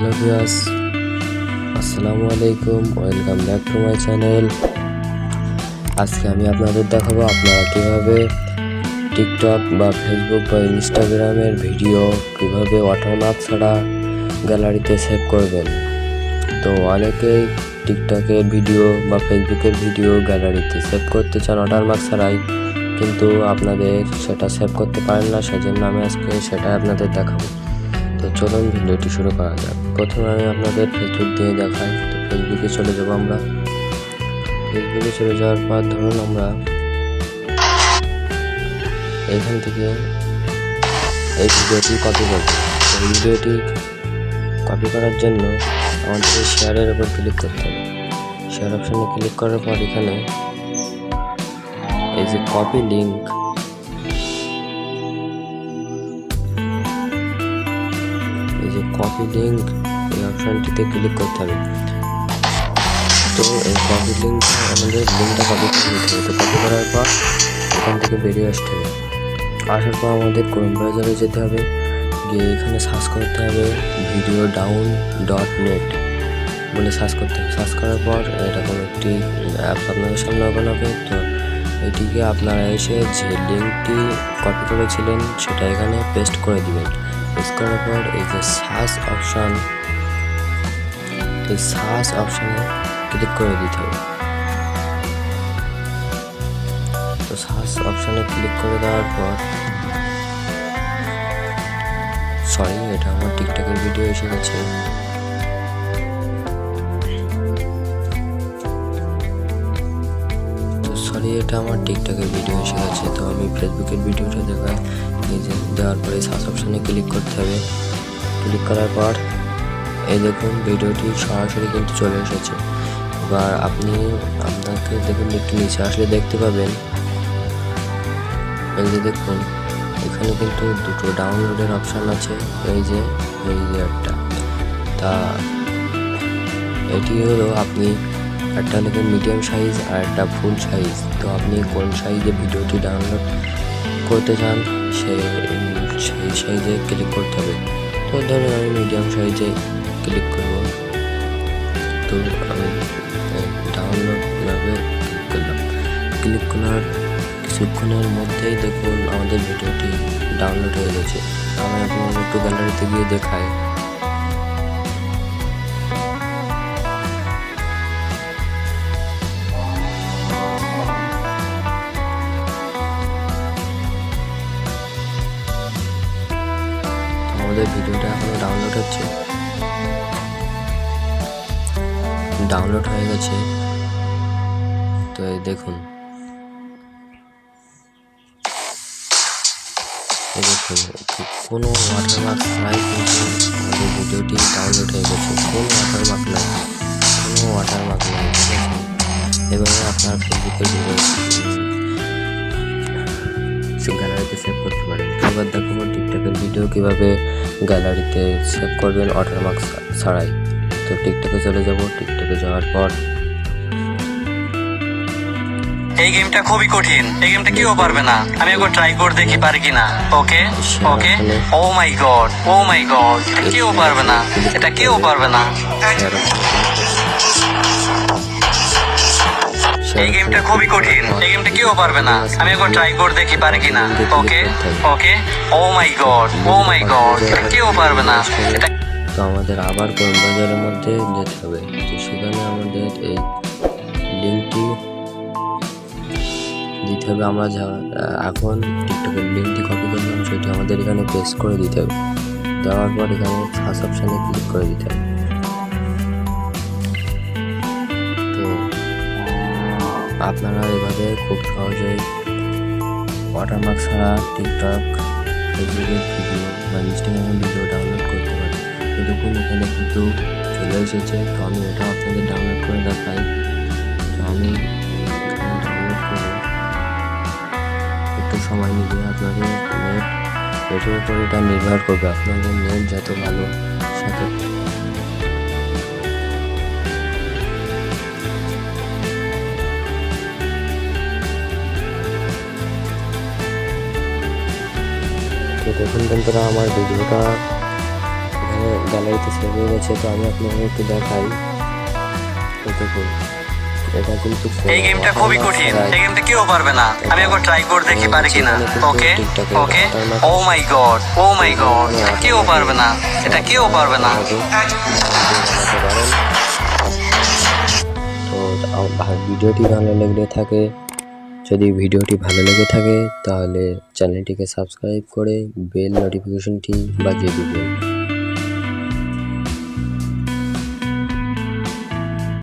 Hello viewers, আসসালামু আলাইকুম, welcome back to my channel. আজকে আমি আপনাদের দেখাবো আপনারা কীভাবে টিকটক বা ফেসবুক বা ইনস্টাগ্রামের ভিডিও কীভাবে ওয়াটারমার্ক ছাড়া গ্যালারিতে সেভ করবেন। তো অনেকেই টিকটকের ভিডিও বা ফেসবুকের ভিডিও গ্যালারিতে সেভ করতে চান ওয়াটারমার্ক ছাড়াই, কিন্তু আপনাদের সেটা সেভ করতে পারেন না, সেজন্য আমি আজকে সেটা আপনাদের দেখাবো। তো চলুন ভিডিওটি শুরু করা যাক। প্রথমে আমি আপনাদের ফেসবুক দিয়ে দেখাই। তো ফেসবুকে চলে যাব আমরা। ফেসবুকে চলে যাওয়ার পর ধরুন আমরা এখান থেকে এই ভিডিওটি কপি করব। এই ভিডিওটি কপি করার জন্য আমাদের শেয়ারের উপর ক্লিক করতে হবে। শেয়ার অপশানে ক্লিক করার পর এখানে এই যে কপি লিঙ্ক কপি লিঙ্ক এই অপশানটিতে ক্লিক করতে হবে। তো এই কপি লিঙ্কটা আমাদের লিঙ্কটা কপি করে তো কপি করার পর এখান থেকে বেরিয়ে আসতে হবে। আসার পর আমাদের ক্রোম ব্রাউজারে যেতে হবে। গিয়ে এখানে সার্চ করতে হবে ভিডিও ডাউন ডট নেট বলে সার্চ করতে হবে। সার্চ করার পর এরকম একটি অ্যাপ আপনাদের সামনে ওপেন হবে। তো এটিকে আপনারা এসে যে লিঙ্কটি কপি করেছিলেন সেটা এখানে পেস্ট করে দিবেন। পর এই যে সার্চ অপশান এই সার্চ অপশানে ক্লিক করে দিতে হবে তো সার্চ অপশানে ক্লিক করে দেওয়ার পর সরি এটা আমার টিকটকের ভিডিও এসে গেছে। এটা আমার টিকটকের ভিডিও এসে গেছে। তো আমি ফেসবুকের ভিডিওটা দেখাই। দেওয়ার পরে সার্চ অপশানে ক্লিক করতে হবে। ক্লিক করার পর এই দেখুন ভিডিওটি সরাসরি কিন্তু চলে এসেছে। এবার আপনি আপনাকে দেখুন একটু নিচে আসলে দেখতে পাবেন। এই যে দেখুন, এখানে কিন্তু দুটো ডাউনলোডের অপশান আছে। এই যে এই যে একটা। তা এটি হলো আপনি একটা দেখুন মিডিয়াম সাইজ আর একটা ফুল সাইজ তো আপনি কোন সাইজে ভিডিওটি ডাউনলোড করতে চান, সেই সেই সাইজে ক্লিক করতে হবে। তো ধরুন আমি মিডিয়াম সাইজে ক্লিক করব। তো আমি ডাউনলোড এভাবে ক্লিক করলাম। ক্লিক করার কিছুক্ষণের মধ্যেই দেখুন আমাদের ভিডিওটি ডাউনলোড হয়ে গেছে। আমি আপনাদের একটু গ্যালারিতে গিয়ে দেখাই। আমাদের ভিডিওটা এখনও ডাউনলোড হচ্ছে। ডাউনলোড হয়ে গেছে। তো দেখুন। দেখুন কোনো ওয়াটারমার্ক ছাড়াই কিন্তু আমাদের ভিডিওটি ডাউনলোড হয়ে গেছে। কোনো ওয়াটারমার্ক নাই, কোনো ওয়াটারমার্ক নাই, ঠিক আছে? এভাবে আপনার ফেসবুকের ভিডিও গ্যালারিতে সেভ করতে পারেন। এবার দেখাবো টিকটকের ভিডিও কীভাবে গ্যালারিতে সেভ করবেন ওয়াটারমার্ক ছাড়াই। তো টিকটকে চলে যাব। টিকটকে যাওয়ার পর এই গেমটা খুবই কঠিন। এই গেমটা কেউ পারবে না। আমি একবার ট্রাই করে দেখি পারি কিনা। ওকে ওকে ও my god oh my god এটা কেউ পারবে না। এটা কেউ পারবে না। এই গেমটা খুবই কঠিন। এই গেমটা কেউ পারবে না। আমি একবার ট্রাই করে দেখি পারি কিনা। ওকে? ওকে? ও my god oh my god কেউ পারবে না। এটা তো আমাদের আবার কোন বাজারের মধ্যে যেতে হবে? তো সেখানে আমাদের এই লিঙ্কটি দিতে হবে আমরা যা এখন টিকটকের লিঙ্কটি কপি করলাম, সেটি আমাদের এখানে পেস্ট করে দিতে হবে। দেওয়ার পর এখানে সার্চ অপশানে ক্লিক করে দিতে হবে। আপনারা এভাবে খুব সহজেই ওয়াটারমার্ক ছাড়া টিকটক ফেসবুকের ভিডিও বা ইনস্টাগ্রামের ভিডিও ডাউনলোড করতে পারেন। তো দেখুন এখানে কিন্তু চলে এসেছে। তো আমি এটা আপনাদের ডাউনলোড করে দেখাই। তো আমি ডাউনলোড করব একটু সময় নিবে আপনাদের নেট এটার উপর এটা নির্ভর করবে। আপনাদের নেট যত ভালো, সাথে দেখুন বন্ধুরা আমার ভিডিওটা এখানে গ্যালারিতে সেভ হয়ে গেছে তো আমি আপনাদের একটু দেখাই। দেখুন এটা কিন্তু এই গেমটা খুবই কঠিন। এই গেমটা কেউ পারবে না। আমি একবার ট্রাই করে দেখি পারি কিনা। ওকে ওকে ও my god oh my god এটা কেউ পারবে না। এটা কেউ পারবে না। তো ভিডিওটি ভালো লেগে থাকে যদি ভিডিওটি ভালো লেগে থাকে তাহলে চ্যানেলটিকে সাবস্ক্রাইব করে বেল নোটিফিকেশনটি বাজিয়ে দিবেন।